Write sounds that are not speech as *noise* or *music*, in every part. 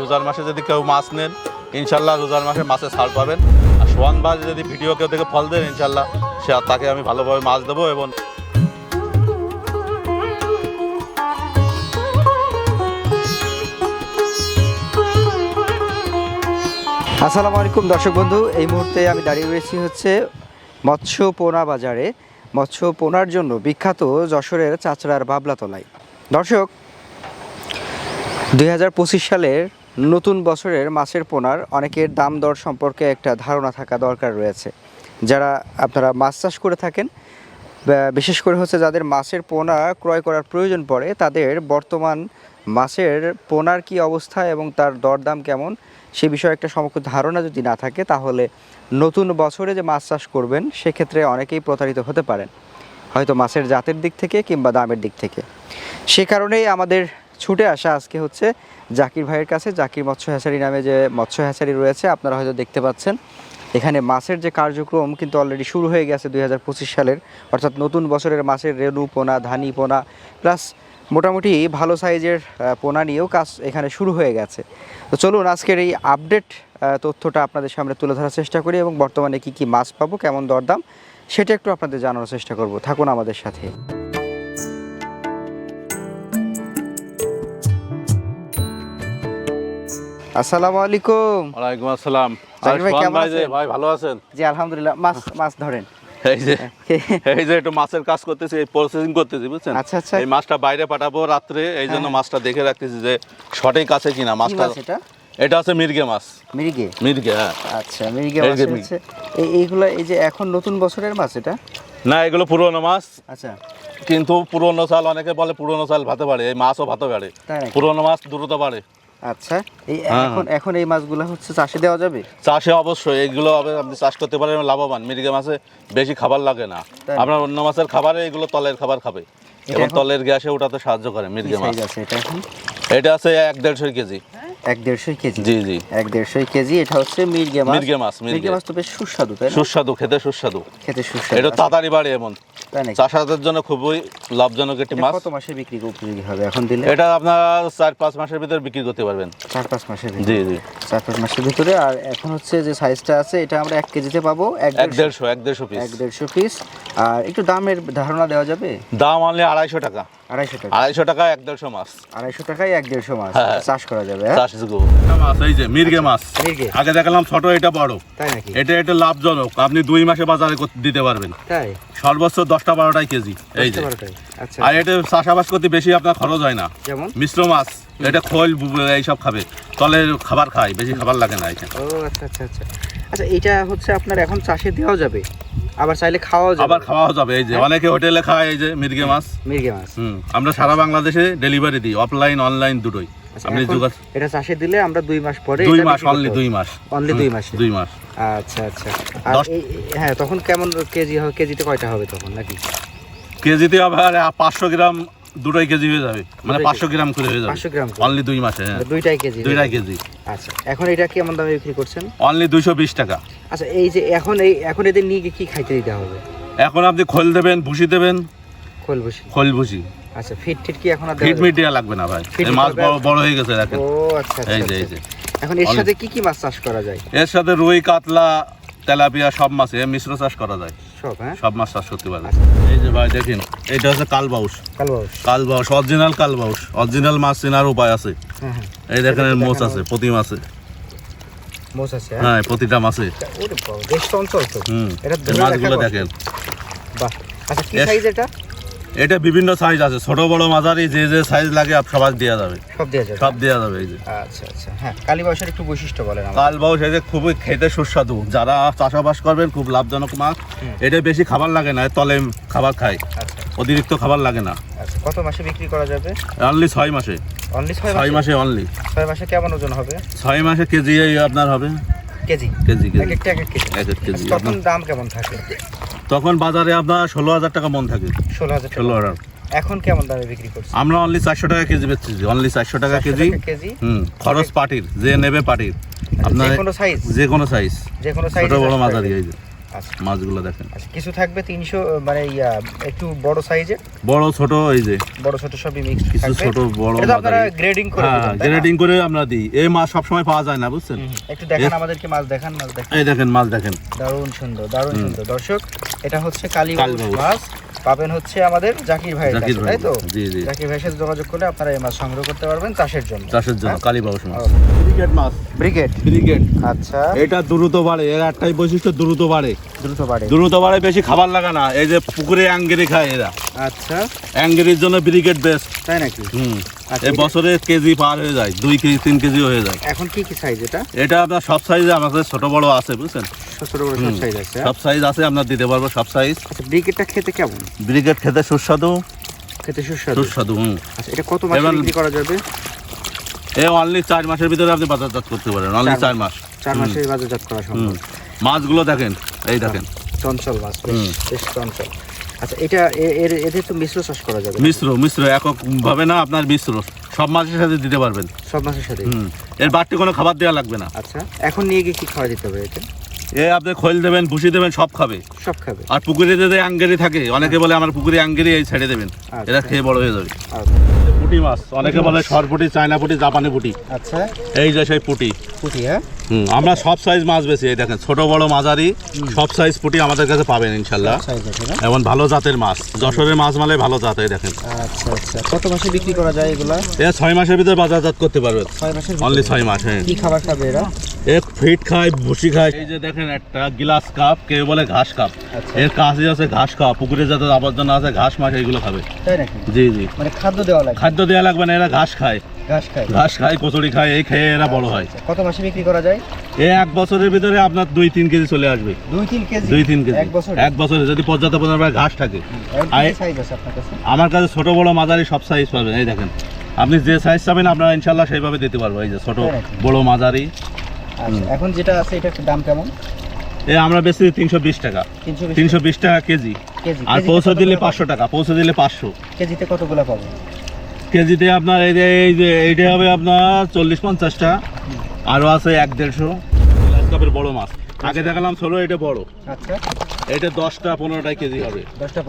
রোজার মাসে যদি কেউ মাছ নেন, ইনশাল্লাহ রোজার মাসে মাছে ছাড় পাবেন। আর সোয়ান মাছ যদি ভিডিও কেউ দেখে ফল দেন, ইনশাল্লাহ সে তাকে আমি ভালোভাবে মাছ দেবো এবং আসসালামু আলাইকুম দর্শক বন্ধু, এই মুহূর্তে আমি দাঁড়িয়ে রয়েছি হচ্ছে মৎস্য পোনা বাজারে। মৎস্য পোনার জন্য বিখ্যাত যশোরের চাচড়ার বাবলাতলায়। দর্শক, দুই হাজার পঁচিশ সালের নতুন বছরের মাছের পোনার অনেকের দাম দর সম্পর্কে একটা ধারণা থাকা দরকার রয়েছে। যারা আপনারা মাছ চাষ করে থাকেন বিশেষ করে হচ্ছে যাদের মাছের পোনা ক্রয় করার প্রয়োজন পড়ে, তাদের বর্তমান মাছের পোনার কি অবস্থা এবং তার দরদাম কেমন, সে বিষয়ে একটা সমগ্র ধারণা যদি না থাকে, তাহলে নতুন বছরে যে মাছ চাষ করবেন, সেক্ষেত্রে অনেকেই প্রতারিত হতে পারেন। হয়তো মাছের জাতের দিক থেকে কিংবা দামের দিক থেকে। সে কারণেই আমাদের ছুটে আসা আজকে হচ্ছে জাকির ভাইয়ের কাছে। জাকির মৎস্য হ্যাচারি নামে যে মৎস্য হ্যাচারি রয়েছে, আপনারা হয়তো দেখতে পাচ্ছেন। এখানে মাছের যে কার্যক্রম কিন্তু অলরেডি শুরু হয়ে গেছে দুই হাজার পঁচিশ সালের। অর্থাৎ নতুন বছরের মাছের রেণু পোনা, ধানি পোনা প্লাস মোটামুটি ভালো সাইজের পোনা নিয়েও কাজ এখানে শুরু হয়ে গেছে। তো চলুন আজকের এই আপডেট তথ্যটা আপনাদের সামনে তুলে ধরার চেষ্টা করি এবং বর্তমানে কি কি মাছ পাবো, কেমন দরদাম, সেটা একটু আপনাদের জানানোর চেষ্টা করব। থাকুন আমাদের সাথে। আসসালামু আলাইকুম। ওয়ালাইকুম আসসালাম। ভাই, কেমন আছেন? ভাই ভালো আছেন? জি আলহামদুলিল্লাহ মাছ মাছ ধরেন। এই যে *laughs* এই যে একটু মাছের কাজ করতেছি এই প্রসেসিং করতেছি বুঝছেন? আচ্ছা, আচ্ছা। এই মাছটা বাইরে পাঠাবো রাত্রে এই জন্য হ্যাঁ। মাছটা দেখে রাখতেছি যে সঠিক আছে কিনা মাছটা। এটা? এটা আছে মির্গে মাছ। মিরিগে? মির্গে হ্যাঁ। আচ্ছা মিরিগে মাছ হচ্ছে। এইগুলো এই যে এখন নতুন বছরের মাছ এটা? না এগুলো পুরনো মাছ। আচ্ছা। কিন্তু পুরনো চাল অনেকে বলে পুরনো চাল ভাতে পারে এই মাছও ভাতে পারে? পুরনো মাছ দ্রুত পারে আচ্ছা এই হ্যাঁ। এখন এখন এই মাছগুলো হচ্ছে চাষে দেওয়া যাবে? চাষে অবশ্যই এগুলো হবে আপনি চাষ করতে পারেন লাভবান। মিরিকা মাছে বেশি খাবার লাগে না? আপনার অন্য মাছের খাবারে এগুলো তলের খাবার খাবে। এবং তলের গ্যাসে ওঠাতে সাহায্য করে কি মির্গে মাছ। এটা আছে এক দেড়শো কেজি। এক দেড়শো কেজি। জি জি। এক দেড়শো কেজি এটা হচ্ছে মির্গে মাছ। মির্গে মাছ, মির্গে। মাছ তো বেশ সুস্বাদু তাই সুস্বাদু খেতে সুস্বাদু। খেতে সুস্বাদু। এটা তাড়াতাড়ি বাড়ে এমন। চাষাদের জন্য খুবই লাভজনক একটি মাছ। কত মাসে বিক্রি উপযোগী হবে এখন দিলে? এটা আপনার চার পাঁচ মাসের ভিতরে বিক্রি করতে পারবেন। চার পাঁচ মাসের জি জি। চার পাঁচ মাসের ভিতরে আর এখন হচ্ছে যে সাইজটা আছে এটা আমরা এক কেজিতে পাবো এক দেড়শো। এক দেড়শো পিস এক দেড়শো পিস আর একটু দামের ধারণা দেওয়া যাবে? দাম আনলে আড়াইশো টাকা। আড়াইশো টাকা। আড়াইশো টাকা এক দেড়শো মাছ। আড়াইশো টাকায় এক দেড়শো মাছ। হ্যাঁ। চাষ করা যাবে হ্যাঁ? চাষযোগ্য মাছ এই যে মির্গে মাছ। আগে দেখালাম ছোট এটা বড়। তাই নাকি? এটা এটা লাভজনক। আপনি দুই মাসে বাজারে দিতে পারবেন। তাই? সর্বোচ্চ দশটা বারোটাই কেজি এই যে। আচ্ছা। আর এটা চাষাবাস করতে বেশি আপনার খরচ হয় না। যেমন? মিশ্র মাছ এটা খোল এইসব খাবে। তলের খাবার খায় বেশি খাবার লাগে না এটা ও আচ্ছা আচ্ছা আচ্ছা। আচ্ছা এটা হচ্ছে আপনার এখন চাষে দেওয়া যাবে? আবার চাইলে খাওয়াও যাবে। আবার খাওয়াও যাবে এই যে হ্যাঁ? অনেকে হোটেলে খায় এই যে মির্গে মাছ। মির্গে মাছ। হুম আমরা সারা বাংলাদেশে ডেলিভারি দিই অফলাইন অনলাইন দুটোই। আচ্ছা, আপনি এটা চাষে দিলে আমরা দুই মাস পরে দুই মাস অনলি দুই মাস। অনলি দুই মাস। দুই মাস। আচ্ছা আচ্ছা। আর হ্যাঁ তখন কেমন কেজি হবে কেজিতে কয়টা হবে তখন নাকি? কেজিতে আবার পাঁচশো গ্রাম দুটোই কেজি হয়ে যাবে। মানে পাঁচশো গ্রাম করে হয়ে যাবে। 500 গ্রাম অনলি দুই মাসে হ্যাঁ। দুইটাই কেজি দুইটাই কেজি। আচ্ছা এখন এটা কেমন দামে বিক্রি করছেন? অনলি দুইশো বিশ টাকা। আচ্ছা এই যে এখন এই এখন এদের নিয়ে কি খাইতে দিতে হবে? এখন আপনি খোল দেবেন ভুসি দেবেন। খোল বসি খোল ভুসি। আচ্ছা ফিট টিট কি এখন আর ফিট? মিডিয়া লাগবে না ভাই। এই মাছ বড় বড় হয়ে গেছে দেখেন। ও আচ্ছা আচ্ছা এই যে এই আচ্ছা। যে। এখন এর সাথে কি কি মাছ চাষ করা যায়? এর সাথে রুই কাতলা তেলাপিয়া সব মাছ মিশ্র চাষ করা যায়। সব হ্যাঁ? সব মাছ চাষ করতে পারবে। এই যে ভাই দেখেন এটা হচ্ছে কালবাউস কালবাউস কালবাউস অরিজিনাল কালবাউস অরিজিনাল মাছ চেনার উপায় আছে। হ্যাঁ হ্যাঁ। এই দেখেন এর মোচ আছে প্রতি মাছে। মোচ আছে হ্যাঁ? প্রতিটা মাছে। বেশ চঞ্চল তো। হুম। এটা মাছগুলো দেখেন। বাহ। আচ্ছা কি সাইজ এটা? এটা বিভিন্ন সাইজ আছে। ছোট বড় মাঝারি যে যে সাইজ লাগে সবার দেওয়া যাবে। সব দেওয়া যাবে। সব দেওয়া যাবে এই যে। আচ্ছা আচ্ছা। হ্যাঁ কালী বয়সের একটু বৈশিষ্ট্য বলেন। কালবাউস এই যে খুবই খেতে সুস্বাদু। যারা চাষাবাস করবেন খুব লাভজনক মাছ। এটা বেশি খাবার লাগে না তলে খাবার খায়। আচ্ছা। অতিরিক্ত খাবার লাগে না। আচ্ছা কত মাসে বিক্রি করা যাবে? অনলি ছয় মাসে। অনলি ছয় মাসে? অনলি। ছয় মাসে কেমন ওজন হবে? ছয় মাসে কেজি এই আপনার হবে? কেজি। KG KG. এক এক কেজি। এক এক কেজি। আচ্ছা, তখন দাম কেমন থাকে? তখন বাজারে আপনার ষোলো হাজার টাকা মন থাকে। ষোলো হাজার ষোলো হাজার। এখন কেমন দামে বিক্রি করছি আমরা অনলি চারশো টাকা কেজি বেচছি অনলি চারশো টাকা কেজি। কেজি। হুম খরচ পাটির যে নেবে পাটির। আপনার যে কোনো সাইজ যে কোনো সাইজ যে কোনো সাইজ বড় মাঝারি এই যে। আচ্ছা। মাছগুলো দেখেন। আচ্ছা কিছু থাকবে তিনশো মানে ইয়া একটু বড় সাইজের বড় ছোট এই যে। বড় ছোট সবই মিক্স কিছু ছোট বড় এটা আপনারা গ্রেডিং করে হ্যাঁ? গ্রেডিং করে আমরা দিই। এই মাছ সবসময় পাওয়া যায় না বুঝছেন? একটু দেখান আমাদেরকে মাছ দেখান মাছ দেখান। এই দেখেন মাছ দেখেন। দারুণ সুন্দর দারুণ সুন্দর। দর্শক এটা হচ্ছে কালী মাছ। পাবেন হচ্ছে আমাদের জাকির ভাই তাই তো? জি জি। জাকির ভাইয়ের সাথে যোগাযোগ করলে আপনারা এই মাছ সংগ্রহ করতে পারবেন চাষের জন্য। চাষের জন্য হ্যাঁ? কালী বাউস মাছ। ও। মাছ। ব্রিগেড? ব্রিগেড। আচ্ছা। এটা দ্রুত বাড়ে এর একটাই বৈশিষ্ট্য দ্রুত বাড়ে। দ্রুত বাড়ে। দ্রুত বাড়ে বেশি খাবার লাগা না। এই যে পুকুরে অ্যাঙ্গেরি খায় এরা। আচ্ছা। অ্যাঙ্গেরির জন্য ব্রিগেড বেস্ট। তাই নাকি? হুম। আচ্ছা, এই বছরে কেজি পার হয়ে যায় দুই কেজি তিন কেজি হয়ে যায়। এখন কি কি সাইজ এটা? এটা আপনার সব সাইজে আমাদের ছোট বড় আছে বুঝছেন? ছোট বড় সব সাইজ আছে? সব সাইজ আছে আপনার দিতে পারব সব সাইজ আচ্ছা ব্রিগেডটা খেতে কেমন? ব্রিগেড খেতে সুস্বাদু। খেতে সুস্বাদু। সুস্বাদু হুম। আচ্ছা এটা কত মাসে বিক্রি করা যাবে? এ অনলি চার মাসের ভিতরে আপনি বাজারজাত করতে পারেন অনলি চার মাস। চার। বাজারজাত করা সম্ভব। মাছগুলো দেখেন এই দেখেন। চঞ্চল মাছ বেশ চঞ্চল। আচ্ছা এটা এর এদের তো মিশ্র চাষ করা যাবে। মিশ্র মিশ্র একক ভাবে না আপনার মিশ্র। সব মাছের সাথে দিতে পারবেন। সব সাথে এর বাড়তি কোনো খাবার দেওয়া লাগবে না। আচ্ছা এখন নিয়ে গিয়ে কি খাওয়া দিতে হবে এটা? এ আপনি খোল দেবেন ভুসি দেবেন সব খাবে। সব খাবে। আর পুকুরে যদি আঙ্গেরি থাকে অনেকে বলে আমার পুকুরে আঙ্গেরি এই ছেড়ে দেবেন। এটা খেয়ে বড় হয়ে যাবে। আচ্ছা। পুটি মাছ। অনেকে বলে সরপুটি চায়না পুটি জাপানি পুটি। আচ্ছা। এই যে সেই পুটি। পুঁটি হ্যাঁ? হুম আমরা সব সাইজ মাছ বেশি এই দেখেন ছোট বড় মাঝারি সব সাইজ পুটি আমাদের কাছে পাবেন ইনশাল্লাহ। এমন ভালো জাতের মাছ যশোরের মাছ মালে ভালো জাত এই দেখেন। আচ্ছা আচ্ছা। কত মাসে বিক্রি করা যায় এগুলা? এ ছয় মাসের ভিতরে বাজারজাত করতে পারবে। ছয় মাসের অনলি ছয় মাস হ্যাঁ। কি খাবার খাবে এরা? এক ফিট খায় ভুসি খায়। এই যে দেখেন একটা গ্লাস কাপ কেউ বলে ঘাস কাপ। আচ্ছা। এর কাছে আছে ঘাস কাপ পুকুরে যাতে আবর্জনা আছে ঘাস মাছ এইগুলো খাবে। তাই নাকি? জি জি। মানে খাদ্য দেওয়া লাগে। খাদ্য দেওয়া লাগবে না এরা ঘাস খায়। ঘাস খায়। ঘাস খায় কচুরি খায় এই খেয়ে এরা বড় হয়। কত মাসে বিক্রি করা যায়? এই এক বছরের ভিতরে আপনার দুই তিন কেজি চলে আসবে। দুই তিন কেজি? দুই তিন কেজি। এক বছর? এক বছরে যদি পর্যাপ্ত পরিমাণে ঘাস থাকে। আই- সাইজ আছে আপনার কাছে? আমার কাছে ছোট বড় মাঝারি সব সাইজ পাবেন। এই দেখেন আপনি যে সাইজ চাবেন আপনারা ইনশাল্লাহ সেইভাবে দিতে পারব। এই যে ছোট বড় মাঝারি। আচ্ছা এখন যেটা আছে এটা দাম কেমন? এই আমরা বেশি তিনশো বিশ টাকা। তিনশো বিশ টাকা কেজি। আর পৌঁছে দিলে পাঁচশো টাকা পৌঁছে দিলে পাঁচশো? কেজিতে কতগুলো পাবো কেজিতে আপনার এই যে এই যে এইটা হবে আপনার চল্লিশ পঞ্চাশটা। আরও আছে এক দেড়শো। কাপের বড় মাছ। আগে দেখালাম ষোলো এটা বড়। আচ্ছা। এটা দশটা পনেরোটাই কেজি হবে।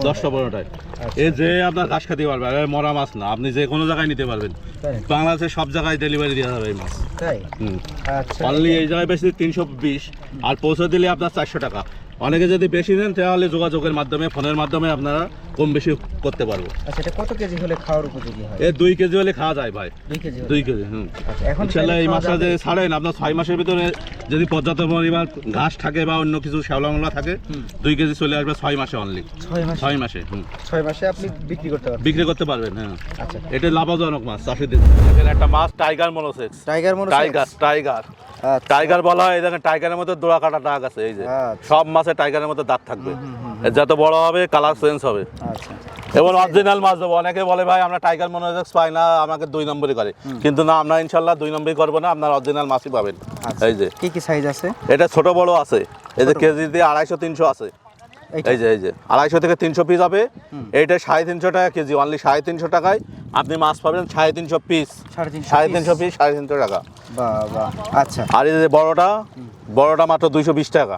দশটা পনেরোটায়। আচ্ছা। এ যে আপনার ঘাস খেতে পারবে আর মরা মাছ না। আপনি যে কোনো জায়গায় নিতে পারবেন। বাংলাদেশের সব জায়গায় ডেলিভারি দেওয়া যাবে এই মাছ। হুম। আচ্ছা। অনলি এই জায়গায় বেশি তিনশো বিশ আর পৌঁছে দিলে আপনার চারশো টাকা। অনেকে যদি বেশি নেন তাহলে যোগাযোগের মাধ্যমে ফোনের মাধ্যমে আপনারা কম বেশি করতে পারব। আচ্ছা এটা কত কেজি হলে খাওয়ার উপযোগী হয়? এ দুই কেজি হলে খাওয়া যায় ভাই। দুই কেজি হলে? দুই কেজি হুম। আচ্ছা এখন ইনশাল্লাহ এই মাছটা যে ছাড়েন আপনার ছয় মাসের ভিতরে যদি পর্যাপ্ত পরিমাণ ঘাস থাকে বা অন্য কিছু শ্যাওলা থাকে দুই কেজি চলে আসবে ছয় মাসে অনলি ছয় মাস? ছয় মাসে হুম। ছয় মাসে আপনি বিক্রি করতে পারবেন? বিক্রি করতে পারবেন হ্যাঁ। আচ্ছা। এটা লাভজনক মাছ চাষিদের। একটা মাছ টাইগার মনোসেক্স টাইগার মনে টাইগার টাইগার টাইগার বলা হয় দেখেন টাইগারের মধ্যে দোড়া কাটা দাগ আছে এই যে। আচ্ছা। সব মাছে টাইগারের মধ্যে দাগ থাকবে। যত বড় হবে কালার চেঞ্জ হবে। আচ্ছা। এবং অরিজিনাল মাছ দেবো। অনেকে বলে ভাই আমরা টাইগার মনোজেক্স পাই না আমাকে দুই নম্বরই করে। কিন্তু না আমরা ইনশাল্লাহ দুই নম্বরই করব না আপনার অরিজিনাল মাছই পাবেন। আচ্ছা। এই যে। কি কি সাইজ আছে? এটা ছোট বড় আছে। এই যে কেজি দিয়ে আড়াইশো তিনশো আছে? এই যে এই যে। আড়াইশো থেকে তিনশো পিস হবে। এটা এইটা সাড়ে তিনশো টাকা কেজি অনলি সাড়ে তিনশো টাকায়। আপনি মাছ পাবেন সাড়ে তিনশো পিস সাড়ে তিনশো পিস সাড়ে তিনশো টাকা। আচ্ছা। আর এই যে বড়টা বড়টা মাত্র দুইশো বিশ টাকা।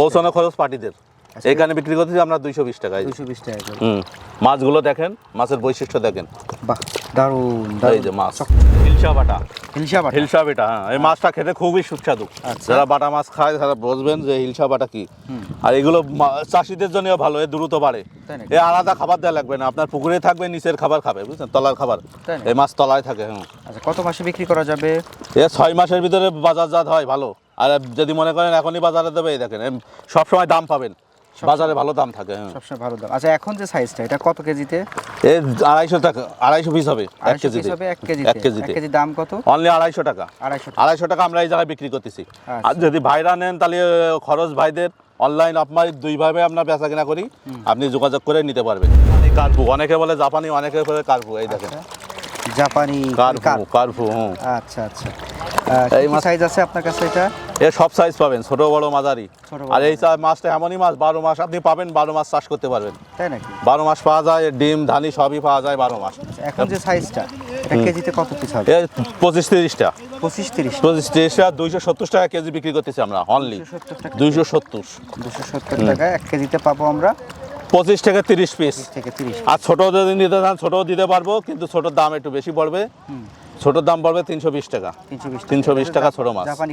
পৌঁছানো খরচ পার্টিদের। এখানে বিক্রি করতেছি আমরা দুইশো বিশ টাকায়। দুইশো বিশ টাকা। হুম মাছগুলো দেখেন মাছের বৈশিষ্ট্য দেখেন। বাহ দারুণ এই যে মাছ। হিলসা বাটা। হিলসা বাটা? হিলসা বাটা হ্যাঁ। এই মাছটা খেতে খুবই সুস্বাদু। আচ্ছা। যারা বাটা মাছ খায় তারা বুঝবেন যে হিলসা বাটা কি। আর এগুলো চাষিদের জন্য ভালো এ দ্রুত বাড়ে। এ আলাদা খাবার দেওয়া লাগবে না। আপনার পুকুরে থাকবে নিচের খাবার খাবে বুঝছেন? তলার খাবার। এই মাছ তলায় থাকে হুম। আচ্ছা কত মাসে বিক্রি করা যাবে? এ ছয় মাসের ভিতরে বাজারজাত হয় ভালো। আর যদি মনে করেন এখনই বাজারে দেবে এই দেখেন সবসময় দাম পাবেন। বাজারে ভালো দাম থাকে হ্যাঁ। সবসময় ভালো দাম। আচ্ছা এখন যে সাইজটা এটা কত কেজিতে? এ আড়াইশো টাকা আড়াইশো পিস হবে এক কেজিতে। হবে এক কেজিতে। এক কেজিতে। কেজি দাম কত? অনলি আড়াইশো টাকা। আড়াইশো টাকা। আড়াইশো টাকা আমরা এই জায়গায় বিক্রি করতেছি। আচ্ছা। আর যদি ভাইরা নেন তাহলে খরচ ভাইদের অনলাইন আপনার দুইভাবে আমরা বেচা কিনা করি। আপনি যোগাযোগ করে নিতে পারবেন। কার্পু অনেকে বলে জাপানি অনেকে বলে কার্পু এই দেখেন। আচ্ছা। জাপানি কার্পু কার্প। আচ্ছা আচ্ছা। এই সাইজ আছে আপনার কাছে এটা? এ সব সাইজ পাবেন ছোট বড় মাঝারি। আর এই মাছটা এমনই মাছ বারো মাস আপনি পাবেন বারো মাস চাষ করতে পারবেন। তাই নাকি? বারো মাস পাওয়া যায় ডিম ধানি সবই পাওয়া যায় বারো মাস। আচ্ছা, এখন যে সাইজটা কেজিতে কত পিস হবে? এ পঁচিশ তিরিশটা। পঁচিশ তিরিশ। পঁচিশ তিরিশটা দুইশো সত্তর টাকা কেজি বিক্রি করতেছি আমরা অনলি দুইশো সত্তর দুশো সত্তর। টাকা এক কেজিতে পাবো আমরা পঁচিশ থেকে তিরিশ পিস থেকে তিরিশ আর ছোট যদি নিতে চান দিতে পারব কিন্তু ছোটোর দাম একটু বেশি পড়বে। ছোটোর দাম পড়বে তিনশো বিশ টাকা। তিনশো বিশ টাকা। ছোট মাছ। জাপানি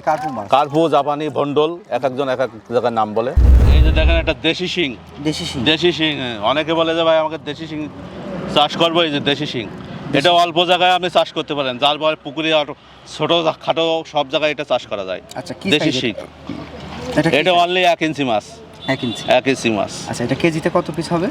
কার্পু জাপানি ভন্ডল এক একজন এক এক জায়গার নাম বলে। এই যে দেখেন একটা দেশি শিং। দেশি শিং। দেশি শিং অনেকে বলে যে ভাই আমাকে দেশি শিং চাষ করব এই যে দেশি শিং। এটা অল্প জায়গায় আপনি চাষ করতে পারেন। যার পরে পুকুরে আর ছোট খাটো সব জায়গায় এটা চাষ করা যায়। আচ্ছা দেশি শিং। এটা? অনলি এক ইঞ্চি মাছ। এক ইঞ্চি। এক ইঞ্চি মাছ। আচ্ছা এটা কেজিতে কত পিস হবে?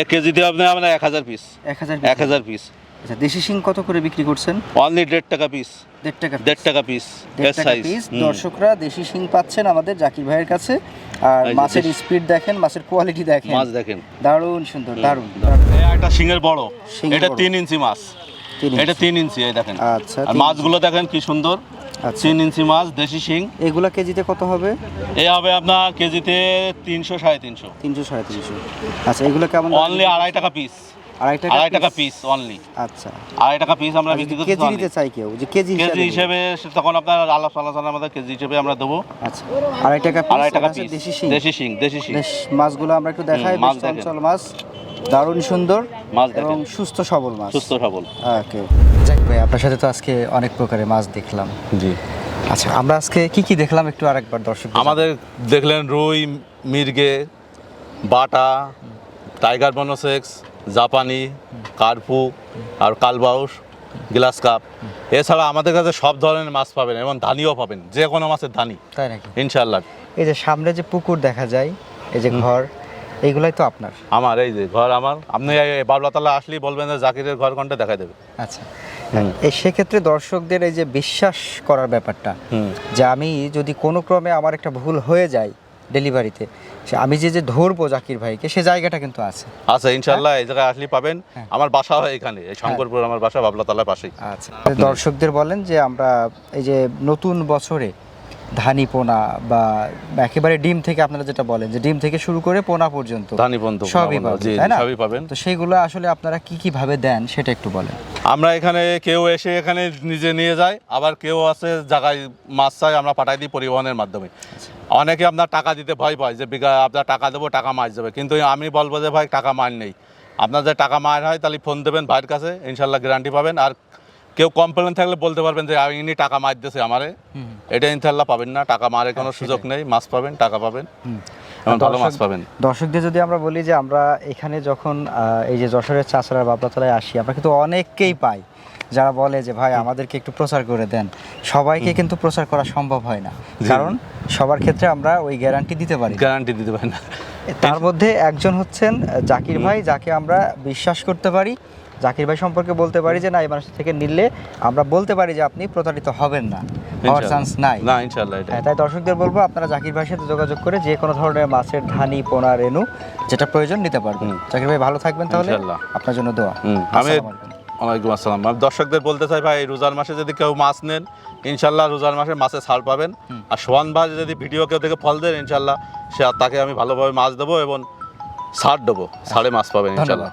এক কেজিতে আপনি আপনার এক হাজার পিস এক হাজার এক হাজার পিস আচ্ছা দেশি শিং কত করে বিক্রি করছেন? অনলি দেড় টাকা পিস দেড় টাকা দেড় টাকা পিস দেড় টাকা পিস দর্শকরা দেশি শিং পাচ্ছেন আমাদের জাকির ভাইয়ের কাছে। আর মাছের স্পিড দেখেন মাছের কোয়ালিটি দেখেন। মাছ দেখেন। দারুণ সুন্দর দারুণ এই একটা শিঙের বড়। এটা তিন ইঞ্চি মাছ। এটা তিন ইঞ্চি এই দেখেন। আচ্ছা আর মাছগুলো দেখেন কি সুন্দর। আচ্ছা। তিন ইঞ্চি মাছ দেশি শিং। এগুলা কেজিতে কত হবে? এই হবে আপনার কেজিতে তিনশো সাড়ে তিনশো। তিনশো সাড়ে তিনশো। আচ্ছা এগুলো কেমন অনলি আড়াই টাকা পিস আড়াই টাকা আড়াই টাকা পিস অনলি আচ্ছা। আড়াই টাকা পিস আমরা বিক্রি করছি কেজি নিতে চাই কেউ? যে কেজি কেজি হিসেবে তখন আপনার আলাপ আলোচনা আমাদের কেজি হিসেবে আমরা দেবো। আচ্ছা। আড়াই টাকা piece, আড়াই টাকা পিস দেশি শিং। দেশি শিং দেশি শিং। বেশ মাছগুলো আমরা একটু দেখাই মাছ। চঞ্চল মাছ। দারুণ সুন্দর মাছ এবং সুস্থ সবল মাছ। সুস্থ সবল। ওকে। যাক ভাই আপনার সাথে তো আজকে অনেক প্রকারের মাছ দেখলাম। জি। আচ্ছা আমরা আজকে কি কি দেখলাম একটু আরেকবার দর্শক আমাদের দেখলেন রুই মির্গে বাটা টাইগার বনোসেক্স জাপানি কার্পু আর কালবাউস গ্লাস কাপ। এছাড়া আমাদের কাছে সব ধরনের মাছ পাবেন এবং ধানিও পাবেন যে কোনো মাছের ধানি তাই নাকি? ইনশাল্লাহ এই যে সামনে যে পুকুর দেখা যায় এই যে ঘর এইগুলাই তো আপনার? আমার এই যে ঘর আমার। আপনি বাবলাতলা আসলেই বলবেন যে জাকিরের ঘর কোনটা দেখা দেবে। আচ্ছা। এই সেক্ষেত্রে দর্শকদের এই যে বিশ্বাস করার ব্যাপারটা যে আমি যদি কোনো ক্রমে আমার একটা ভুল হয়ে যায় ডেলিভারিতে। সে আমি যে যে ধরবো জাকির ভাইকে সে জায়গাটা কিন্তু আছে। আচ্ছা ইনশাল্লাহ এই জায়গায় আসলেই পাবেন। হ্যাঁ। আমার বাসা হয় এখানে এই শঙ্করপুর আমার বাসা বাবলাতলার পাশেই। আচ্ছা দর্শকদের বলেন যে আমরা এই যে নতুন বছরে ধানি পোনা বা একেবারে ডিম থেকে আপনারা যেটা বলেন যে ডিম থেকে শুরু করে পোনা পর্যন্ত ধানি বন্ধু সবই পাবেন, তো সেইগুলো আসলে আপনারা কি কি ভাবে দেন সেটা একটু বলেন। আমরা এখানে কেউ এসে এখানে নিজে নিয়ে যায় আবার কেউ আছে জায়গায় মাছ চাই আমরা পাঠাই দিই পরিবহনের মাধ্যমে। অনেকে আপনার টাকা দিতে ভয় পায় যে বিঘা আপনার টাকা দেবো টাকা মাছ দেবে। কিন্তু আমি বলব যে ভাই টাকা মার নেই। আপনার যে টাকা মার হয় তাহলে ফোন দেবেন ভাইয়ের কাছে ইনশাল্লাহ গ্যারান্টি পাবেন। আর কেউ কমপ্লেন থাকলে বলতে পারবেন যে আমি ইনি টাকা মার দিয়েছে আমারে এটা ইনশাল্লাহ পাবেন না। টাকা মারে কোনো সুযোগ নেই। মাছ পাবেন টাকা পাবেন। ভালো মাছ পাবেন। দর্শকদের যদি আমরা বলি যে আমরা এখানে যখন এই যে যশোরের চাষড়ার বাবলাতলায় আসি আমরা কিন্তু অনেককেই পাই যারা বলে যে ভাই আমাদেরকে একটু প্রচার করে দেন। সবাইকে কিন্তু প্রচার করা সম্ভব হয় না। কারণ সবার ক্ষেত্রে আমরা ওই গ্যারান্টি দিতে পারি গ্যারান্টি দিতে পারি না। তার মধ্যে একজন হচ্ছেন জাকির ভাই যাকে আমরা বিশ্বাস করতে পারি। জাকির ভাই সম্পর্কে বলতে পারি যে না এই মানুষের থেকে নিলে আমরা বলতে পারি যে আপনি প্রতারিত হবেন না। হওয়ার চান্স নাই। না ইনশাল্লাহ এটা হ্যাঁ, তাই দর্শকদের বলব আপনারা জাকির ভাইয়ের সাথে যোগাযোগ করে যে কোনো ধরনের মাছের ধানি পোনা রেনু যেটা প্রয়োজন নিতে পারবেন। জাকির ভাই ভালো থাকবেন তাহলে। আপনার জন্য দোয়া। আমি ওয়ালাইকুম আসসালাম। আমি দর্শকদের বলতে চাই ভাই রোজার মাসে যদি কেউ মাছ নেন ইনশাল্লাহ রোজার মাসে মাছে ছাড় পাবেন। আর সোহান ভাই যদি ভিডিও কেউ দেখে ফল দেন ইনশাল্লাহ সে তাকে আমি ভালোভাবে মাছ দেবো এবং ছাড় দেবো। ছাড়ে মাছ পাবেন ইনশাল্লাহ